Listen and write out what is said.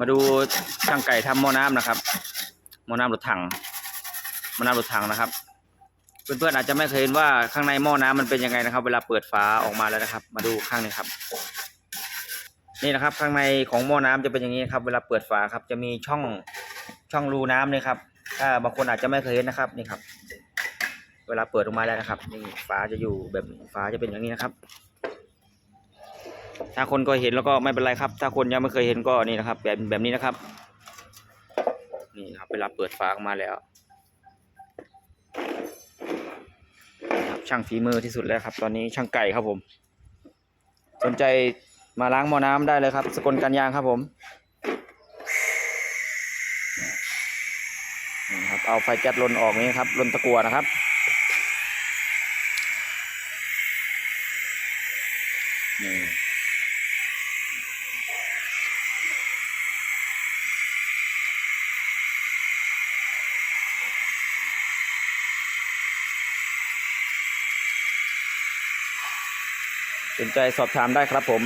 มาดูช่างไก่ทำหม้อน้ำนะครับหม้อน้ำรถถังหม้อน้ำรถถังนะครับ เพื่อนๆอาจจะไม่เคยเห็นว่าข้างในหม้อน้ำมันเป็นยังไงนะครับ เวลาเปิดฝาออกมาแล้วนะครับ มาดูข้างนี้ครับ นี่นะครับ ข้างในของหม้อน้ำจะเป็นอย่างนี้ครับ เวลาเปิดฝาครับ จะมีช่องช่องรูน้ำนี่ครับ ถ้าบางคนอาจจะไม่เคยเห็นนะครับนี่ครับ เวลาเปิดออกมาแล้วนะครับ นี่ฝาจะอยู่แบบฝาจะเป็นอย่างนี้นะครับ ถ้าคนก็เห็นแล้วก็ไม่เป็นไรครับ ถ้าคนยังไม่เคยเห็นก็นี่นะครับ แบบแบบนี้นะครับ นี่ครับเวลาเปิดฝาออกมาแล้วครับช่างฝีมือที่สุดแล้วครับ ตอนนี้ช่างไก่ครับผม สนใจมาล้างหม้อน้ำได้เลยครับ สกลกันยางครับผมนี่ครับเอาไฟแก๊สลนออกนี้ครับลนตะกัวนะครับนี่ สนใจสอบถามได้ครับผม